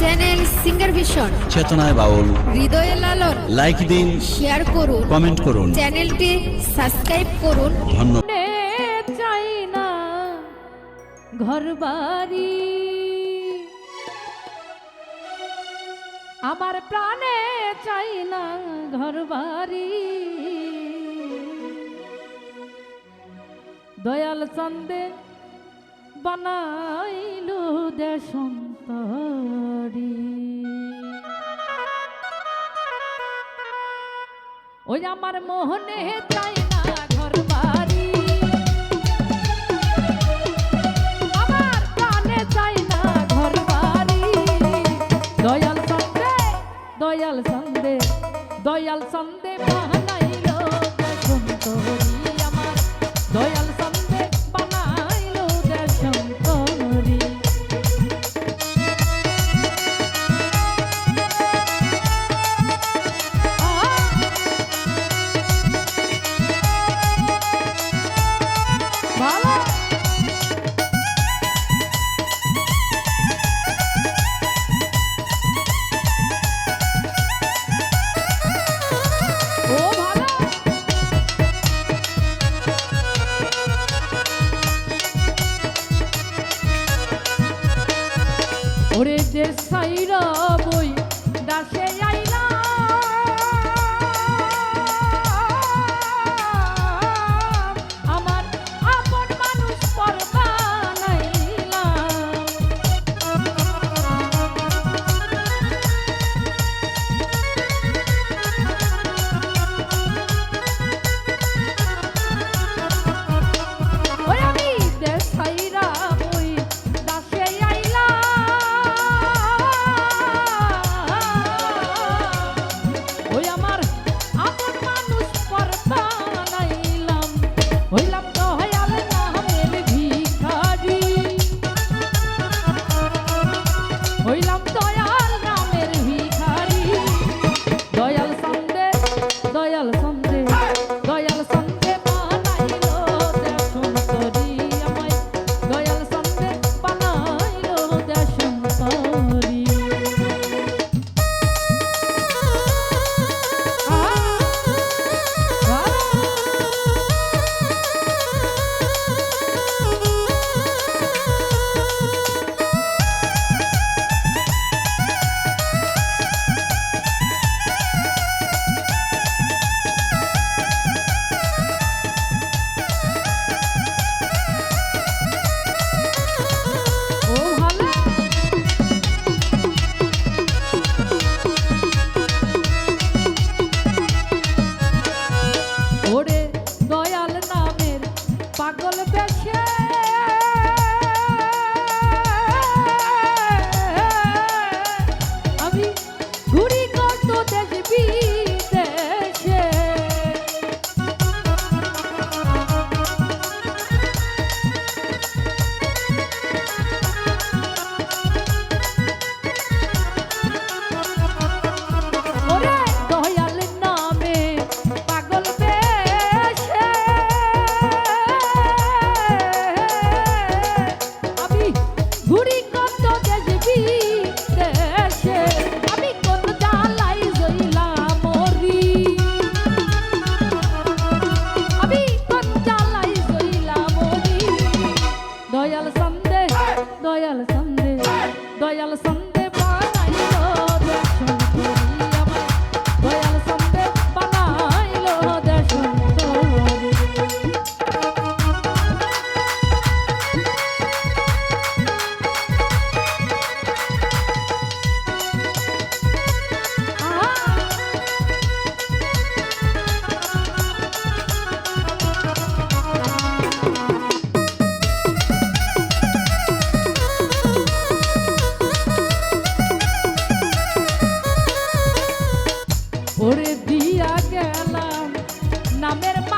Channel singer vision চেতনায় বাউল হৃদয়ে Lalon like দিন শেয়ার করুন কমেন্ট করুন. চ্যানেলটি সাবস্ক্রাইব করুন। ধন্যবাদ। চাই না ঘর বাড়ি আমার প্রাণে চাই না ঘর বাড়ি দয়াল চন্দে বানাইলু ওই আমার মোহনে চাই দয়াল সন্দে দয়াল সন্দে দয়াল সন্দে ওরে যে সাইরা বই দাসে আইলা ভুলিয়া গেলাম নামের মা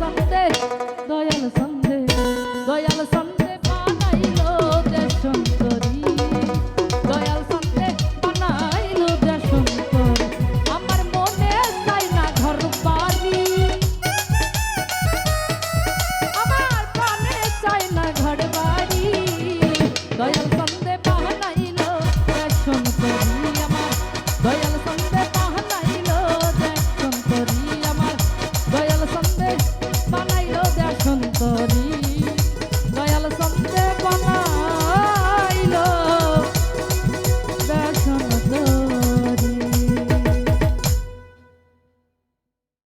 সন্দেশ দয়াল সন্দেশ দয়াল